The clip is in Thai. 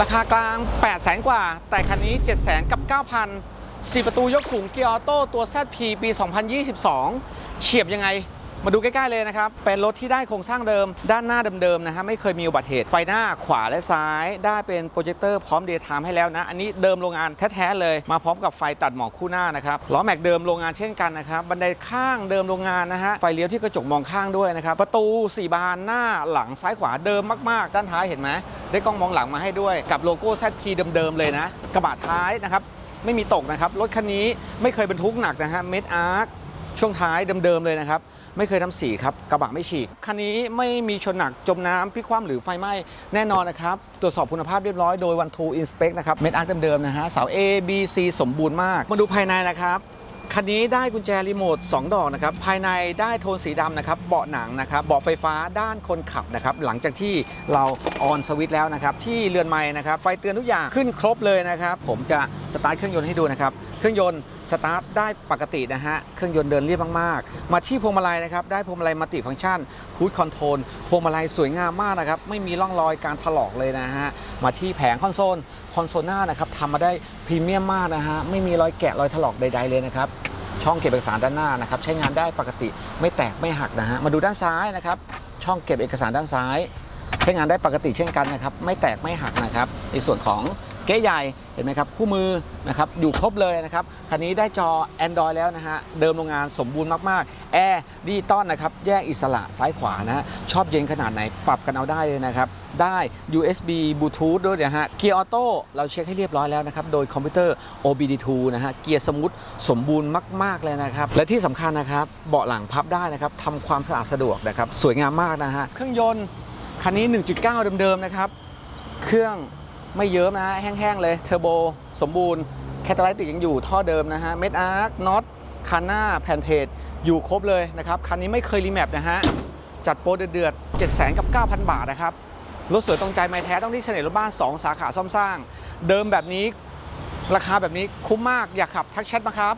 ราคากลาง 8 0 0แสนกว่า แต่คันนี้ 7 0 0แสนกับ 9,000สิประตูยกสูงเกียร์ออโต้ตัว ZP ปี 2022 เฉียบยังไง มาดูใกล้ๆเลยนะครับ เป็นรถที่ได้โครงสร้างเดิม ด้านหน้าเดิมๆนะฮะไม่เคยมีอุบัติเหตุ ไฟหน้าขวาและซ้าย ได้เป็นโปรเจคเตอร์พร้อมเดย์ไทม์ให้แล้วนะ อันนี้เดิมโรงงานแท้ๆเลย มาพร้อมกับไฟตัดหมอกคู่หน้านะครับ ล้อแม็กเดิมโรงงานเช่นกันนะครับ บันไดข้างเดิมโรงงานนะฮะ ไฟเลี้ยวที่กระจกมองข้างด้วยนะครับ ประตู 4 บานหน้าหลังซ้ายขวาเดิมมากๆ ด้านท้ายเห็นไหม ได้กล้องมองหลังมาให้ด้วย กับโลโก้ ZP เดิมๆเลยนะ กระบะท้ายนะครับ ไม่มีตกนะครับ รถคันนี้ไม่เคยบรรทุกหนักนะฮะ เมดอาร์คช่วงท้ายเดิมๆเลยนะครับ ไม่เคยทำสีครับกระบะไม่ฉีกคันนี้ไม่มีชนหนักจมน้ำพลิกคว่ำหรือไฟไหม้แน่นอนนะครับ ตรวจสอบคุณภาพเรียบร้อยโดยวันทูอินสเปกนะครับเมดอาร์เดิมๆนะฮะเสา A B C สมบูรณ์มาก มาดูภายในนะครับ คันนี้ได้กุญแจรีโมท 2 ดอกนะครับ ภายในได้โทนสีดำนะครับ เบาะหนังนะครับ เบาะไฟฟ้าด้านคนขับนะครับ หลังจากที่เราออนสวิตช์แล้วนะครับ ที่เรือนไม้นะครับ ไฟเตือนทุกอย่างขึ้นครบเลยนะครับ ผมจะสตาร์ทเครื่องยนต์ให้ดูนะครับ เครื่องยนต์สตาร์ทได้ปกตินะฮะ เครื่องยนต์เดินเรียบมากๆ มาที่พวงมาลัยนะครับ ได้พวงมาลัยมัลติฟังก์ชันคูดคอนโทรล พวงมาลัยสวยงามมากนะครับ ไม่มีร่องรอยการถลอกเลยนะฮะ มาที่แผงคอนโซล คอนโซลหน้านะครับทำมาได้พรีเมียมมากนะฮะไม่มีรอยแกะรอยถลอกใด ๆ เลยนะครับช่องเก็บเอกสารด้านหน้านะครับใช้งานได้ปกติไม่แตกไม่หักนะฮะมาดูด้านซ้ายนะครับช่องเก็บเอกสารด้านซ้าย ใช้งานได้ปกติเช่นกันนะครับไม่แตกไม่หักนะครับในส่วนของ เก๊ใหญ่เห็นไหมครับคู่มือนะครับอยู่ครบเลยนะครับคันนี้ได้จอ Android แล้วนะฮะเดิมโรงงานสมบูรณ์มากๆแอร์ดิจิตอลนะครับแยกอิสระซ้ายขวานะฮะชอบเย็นขนาดไหนปรับกันเอาได้เลยนะครับได้ USB Bluetooth ด้วยนะฮะเกียร์ออโต้เราเช็คให้เรียบร้อยแล้วนะครับโดยคอมพิวเตอร์ OBD2 นะฮะเกียร์สมูทสมบูรณ์มาก ๆ เลยนะครับ และที่สำคัญนะครับเบาะหลังพับได้นะครับทำความสะอาดสะดวกนะครับสวยงามมากนะฮะเครื่องยนต์คันนี้ 1.9 เดิม ๆ นะครับ เครื่อง ไม่เยิ้มนะฮะแห้งๆเลยเทอร์โบสมบูรณ์แคตาไลติกยังอยู่ท่อเดิมนะฮะเม็ดอาร์คน็อตคันหน้าแผ่นเพจอยู่ครบเลยนะครับ คันนี้ไม่เคยรีแมปนะฮะ จัดโปรเดือดๆ7 0 0 0 0กับ 9,000 บาทนะครับ รถสวยตรงใจไม่แท้ต้องที่เฉลยรถบ้าน 2 สาขาซ่อมสร้าง เดิมแบบนี้ราคาแบบนี้คุ้มมากอยากขับทักแชทมาครับ